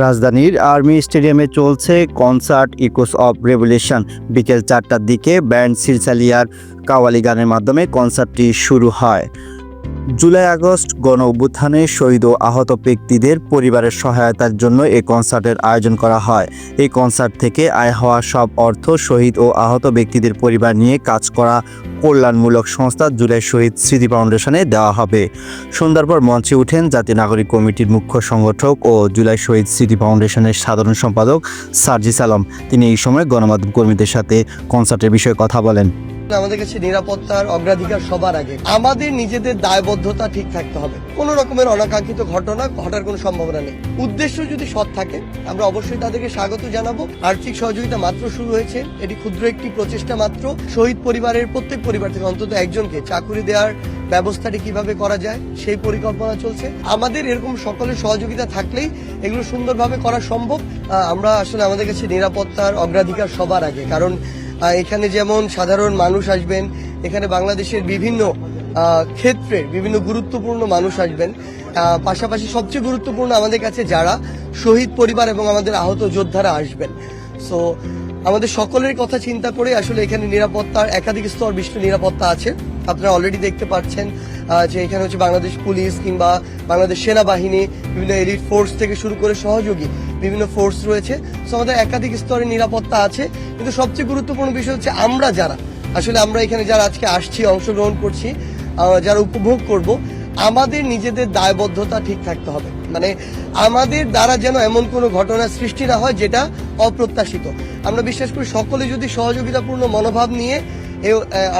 রাজধানীর আর্মি স্টেডিয়ামে চলছে কনসার্ট ইকোস অফ রেভলিউশন বিকেল চারটার দিকে ব্যান্ড সিরসালিয়ার কাওয়ালি গানের মাধ্যমে কনসার্টটি শুরু হয়। জুলাই আগস্ট গণ অভ্যুত্থানে শহীদ ও আহত ব্যক্তিদের পরিবারের সহায়তার জন্য এই কনসার্টের আয়োজন করা হয়। এই কনসার্ট থেকে আয় হওয়া সব অর্থ শহীদ ও আহত ব্যক্তিদের পরিবার নিয়ে কাজ করা কল্যাণমূলক সংস্থা জুলাই শহীদ স্মৃতি ফাউন্ডেশনে দেওয়া হবে। সন্ধ্যার পর মঞ্চে উঠেন জাতীয় নাগরিক কমিটির মুখ্য সংগঠক ও জুলাই শহীদ স্মৃতি ফাউন্ডেশনের সাধারণ সম্পাদক সার্জিস আলম। তিনি এই সময় গণমাধ্যম কর্মীদের সাথে কনসার্টের বিষয়ে কথা বলেন। আমাদের কাছে নিরাপত্তার অগ্রাধিকার সবার আগে। আমাদের নিজেদের দায়বদ্ধতা ঠিক থাকতে হবে। কোন রকমের অনাকাঙ্ক্ষিত ঘটনা ঘটার কোনো সম্ভাবনা নেই। উদ্দেশ্য যদি সৎ থাকে, আমরা অবশ্যই তাদেরকে স্বাগত জানাব। আর্থিক সহযোগিতা মাত্র শুরু হয়েছে। এটি ক্ষুদ্র একটি প্রচেষ্টা মাত্র। শহীদ পরিবারের প্রত্যেক পরিবার থেকে অন্তত একজনকে চাকুরি দেওয়ার ব্যবস্থাটি কীভাবে করা যায়, সেই পরিকল্পনা চলছে। আমাদের এরকম সকলের সহযোগিতা থাকলেই এগুলো সুন্দরভাবে করা সম্ভব। আমরা আসলে আমাদের কাছে নিরাপত্তার অগ্রাধিকার সবার আগে। কারণ এখানে যেমন সাধারণ মানুষ আসবেন, এখানে বাংলাদেশের বিভিন্ন ক্ষেত্রে বিভিন্ন গুরুত্বপূর্ণ মানুষ আসবেন। পাশাপাশি সবচেয়ে গুরুত্বপূর্ণ আমাদের কাছে যারা শহীদ পরিবার এবং আমাদের আহত যোদ্ধারা আসবেন। সো আমাদের সকলের কথা চিন্তা করে আসলে এখানে নিরাপত্তার একাধিক স্তর বিশিষ্ট নিরাপত্তা আছে। আপনারা অলরেডি দেখতে পাচ্ছেন যে এখানে হচ্ছে বাংলাদেশ পুলিশ কিংবা বাংলাদেশ সেনাবাহিনী, বিভিন্ন এলিট ফোর্স থেকে শুরু করে সহযোগী বিভিন্ন ফোর্স রয়েছে। সো আমাদের একাধিক স্তরে নিরাপত্তা আছে। কিন্তু সবচেয়ে গুরুত্বপূর্ণ বিষয় হচ্ছে আমরা যারা। আসলে আমরা এখানে যারা আজকে আসছি, অংশগ্রহণ করছি যারা উপভোগ করব, আমাদের নিজেদের দায়বদ্ধতা ঠিক থাকতে হবে। মানে আমাদের দ্বারা যেন এমন কোনো ঘটনা সৃষ্টি না হয় যেটা অপ্রত্যাশিত। আমরা বিশ্বাস করি সকলে যদি সহযোগিতাপূর্ণ মনোভাব নিয়ে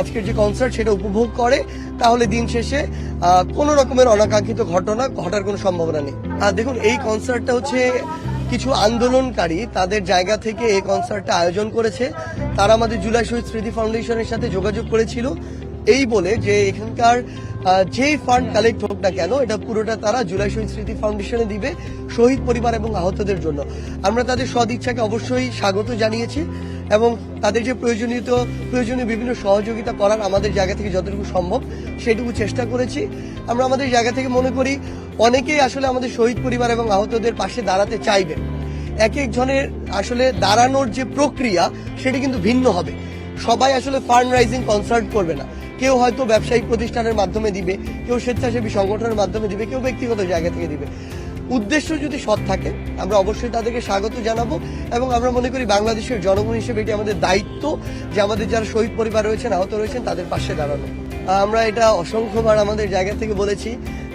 আজকের যে কনসার্ট সেটা উপভোগ করে, তাহলে দিন শেষে কোনো রকমের অনাকাঙ্ক্ষিত ঘটনা ঘটার কোনো সম্ভাবনা নেই। আর দেখুন, এই কনসার্টটা হচ্ছে কিছু আন্দোলনকারী, তাদের জায়গা থেকে এই কনসার্টটা আয়োজন করেছে। তারা আমাদের জুলাই শহীদ স্মৃতি ফাউন্ডেশনের সাথে যোগাযোগ করেছিল। এই বলে যে এখানকার যেই ফান্ড কালেক্ট হোক না কেন এটা পুরোটা তারা জুলাই শহীদ স্মৃতি ফাউন্ডেশনে দিবে শহীদ পরিবার এবং আহতদের জন্য। আমরা তাদের সদিচ্ছাকে অবশ্যই স্বাগত জানিয়েছি এবং তাদের যে প্রয়োজনীয় প্রয়োজনীয় বিভিন্ন সহযোগিতা করার আমাদের জায়গা থেকে যতটুকু সম্ভব সেটুকু চেষ্টা করেছি। আমরা আমাদের জায়গা থেকে মনে করি অনেকেই আসলে আমাদের শহীদ পরিবার এবং আহতদের পাশে দাঁড়াতে চাইবে। এক একজনের আসলে দাঁড়ানোর যে প্রক্রিয়া সেটি কিন্তু ভিন্ন হবে। সবাই আসলে ফান্ড রাইজিং কনসার্ট করবে না। কেউ হয়তো ব্যবসায়িক প্রতিষ্ঠানের মাধ্যমে দিবে, কেউ স্বেচ্ছাসেবী সংগঠনের মাধ্যমে দিবে, কেউ ব্যক্তিগত জায়গা থেকে দিবে। উদ্দেশ্য যদি সৎ থাকে, আমরা অবশ্যই তাদেরকে স্বাগত জানাব এবং আমরা মনে করি বাংলাদেশের জনগণ হিসেবে এটি আমাদের দায়িত্ব যে আমাদের যারা শহীদ পরিবার রয়েছেন, আহত রয়েছেন, তাদের পাশে দাঁড়ানো। আমরা এটা অসংখ্যবার আমাদের জায়গা থেকে বলেছি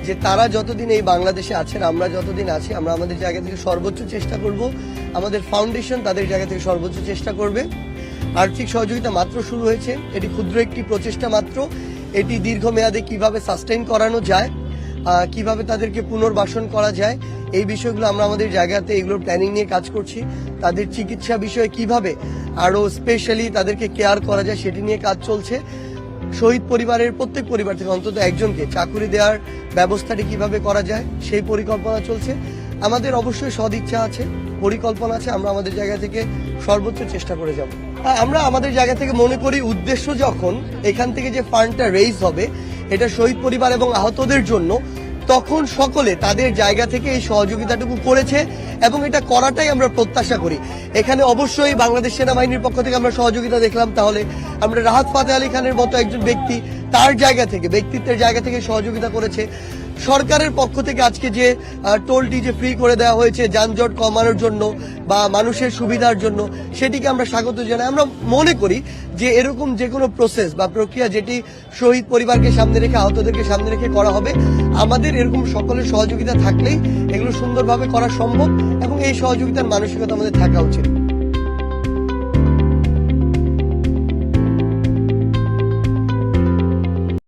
যে তারা যতদিন এই বাংলাদেশে আছেন, আমরা যতদিন আছি, আমরা আমাদের জায়গা থেকে সর্বোচ্চ চেষ্টা করব। আমাদের ফাউন্ডেশন তাদের জায়গা থেকে সর্বোচ্চ চেষ্টা করবে। আর্থিক সহযোগিতা মাত্র শুরু হয়েছে। এটি ক্ষুদ্র একটি প্রচেষ্টা মাত্র। এটি দীর্ঘমেয়াদে কীভাবে সাস্টেইন করানো যায় কীভাবে তাদেরকে পুনর্বাসন করা যায়, এই বিষয়গুলো আমরা আমাদের জায়গাতে এগুলোর প্ল্যানিং নিয়ে কাজ করছি। তাদের চিকিৎসা বিষয়ে কীভাবে আরও স্পেশালি তাদেরকে কেয়ার করা যায় সেটি নিয়ে কাজ চলছে। শহীদ পরিবারের প্রত্যেক পরিবার থেকে অন্তত একজনকে চাকুরি দেওয়ার ব্যবস্থাটি কীভাবে করা যায়, সেই পরিকল্পনা চলছে। আমাদের অবশ্যই সদিচ্ছা আছে, পরিকল্পনা আছে, আমরা আমাদের জায়গা থেকে সর্বোচ্চ চেষ্টা করে যাব। আমরা আমাদের জায়গা থেকে মনে করি উদ্দেশ্য যখন এখান থেকে যে ফান্ডটা রেইজ হবে, এটা শহীদ পরিবার এবং আহতদের জন্য, তখন সকলে তাদের জায়গা থেকে এই সহযোগিতাটুকু করেছে এবং এটা করাটাই আমরা প্রত্যাশা করি। এখানে অবশ্যই বাংলাদেশ সেনাবাহিনীর পক্ষ থেকে আমরা সহযোগিতা দেখলাম। তাহলে আমরা রাহাত ফাতে আলী খানের মতো একজন ব্যক্তি তার জায়গা থেকে, ব্যক্তিত্বের জায়গা থেকে সহযোগিতা করেছে। সরকারের পক্ষ থেকে আজকে যে টোলটি যে ফ্রি করে দেওয়া হয়েছে, যানজট কমানোর জন্য বা মানুষের সুবিধার জন্য, সেটিকে আমরা স্বাগত জানাই। আমরা মনে করি যে এরকম যে কোনো প্রসেস বা প্রক্রিয়া যেটি শহীদ পরিবারকে সামনে রেখে, আহতদেরকে সামনে রেখে করা হবে, আমাদের এরকম সকলের সহযোগিতা থাকলেই এগুলো সুন্দরভাবে করা সম্ভব এবং এই সহযোগিতার মানসিকতা আমাদের থাকা উচিত।